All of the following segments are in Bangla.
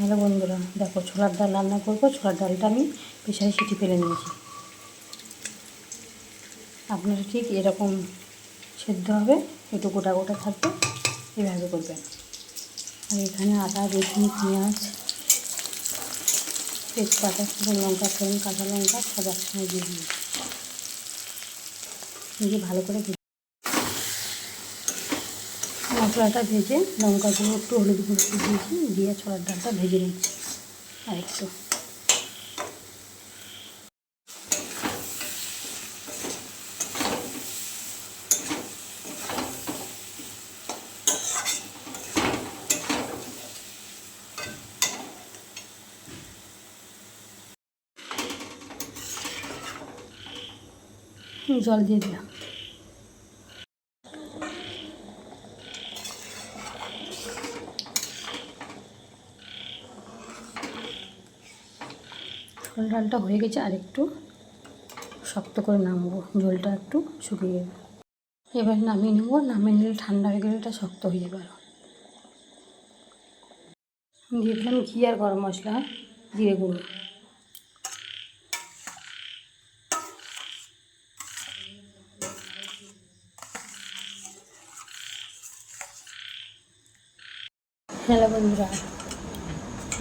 হ্যালো বন্ধুরা, দেখো ছোলার ডাল রান্না করব। ছোলার ডালটা আমি প্রেশারে সিটি ফেলে নিয়েছি। আপনারা ঠিক এরকম সেদ্ধ হবে, একটু গোটা গোটা থাকবে, এভাবে করবেন। আর এখানে আদা, রসুন, পেঁয়াজ, তেজপাতা লঙ্কা, ফোড়ন, কাঁচা লঙ্কা সব একসঙ্গে দিয়ে দিই দিয়ে ভালো করে মশলাটা ভেজে লঙ্কা গুঁড়ো একটু হলুদ গুঁড়ো একটু দিয়েছি, দিয়ে ছোলার ডালটা ভেজে নিচ্ছি। আর একটু। জল দিয়ে দিলাম। ছোল ডালটা হয়ে গেছে, আর একটু শক্ত করে নামবো, ঝোলটা একটু শুকিয়ে যাবে। এবার নামিয়ে নেব, নামিয়ে নিলে ঠান্ডা হয়ে গেলে এটা শক্ত হয়ে যাবে আরও দিয়ে দিলাম ঘি আর গরম মশলা, জিরে গুঁড়ো। হ্যালো বন্ধুরা,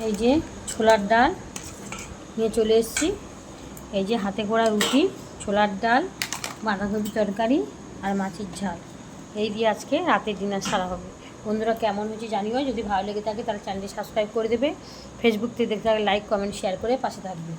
এই যে ছোলার ডাল নিয়ে চলে এসেছি। এই যে হাতে করা রুটি, ছোলার ডাল, বাঁধাকপি তরকারি আর মাছের ঝাল। এই দিয়ে আজকে রাতের ডিনার সারা হবে। বন্ধুরা, কেমন হয়েছে জানিও? যদি ভালো লেগে থাকে তাহলে চ্যানেলটি সাবস্ক্রাইব করে দেবে। ফেসবুক থেকে দেখতে লাইক কমেন্ট শেয়ার করে পাশে থাকবে।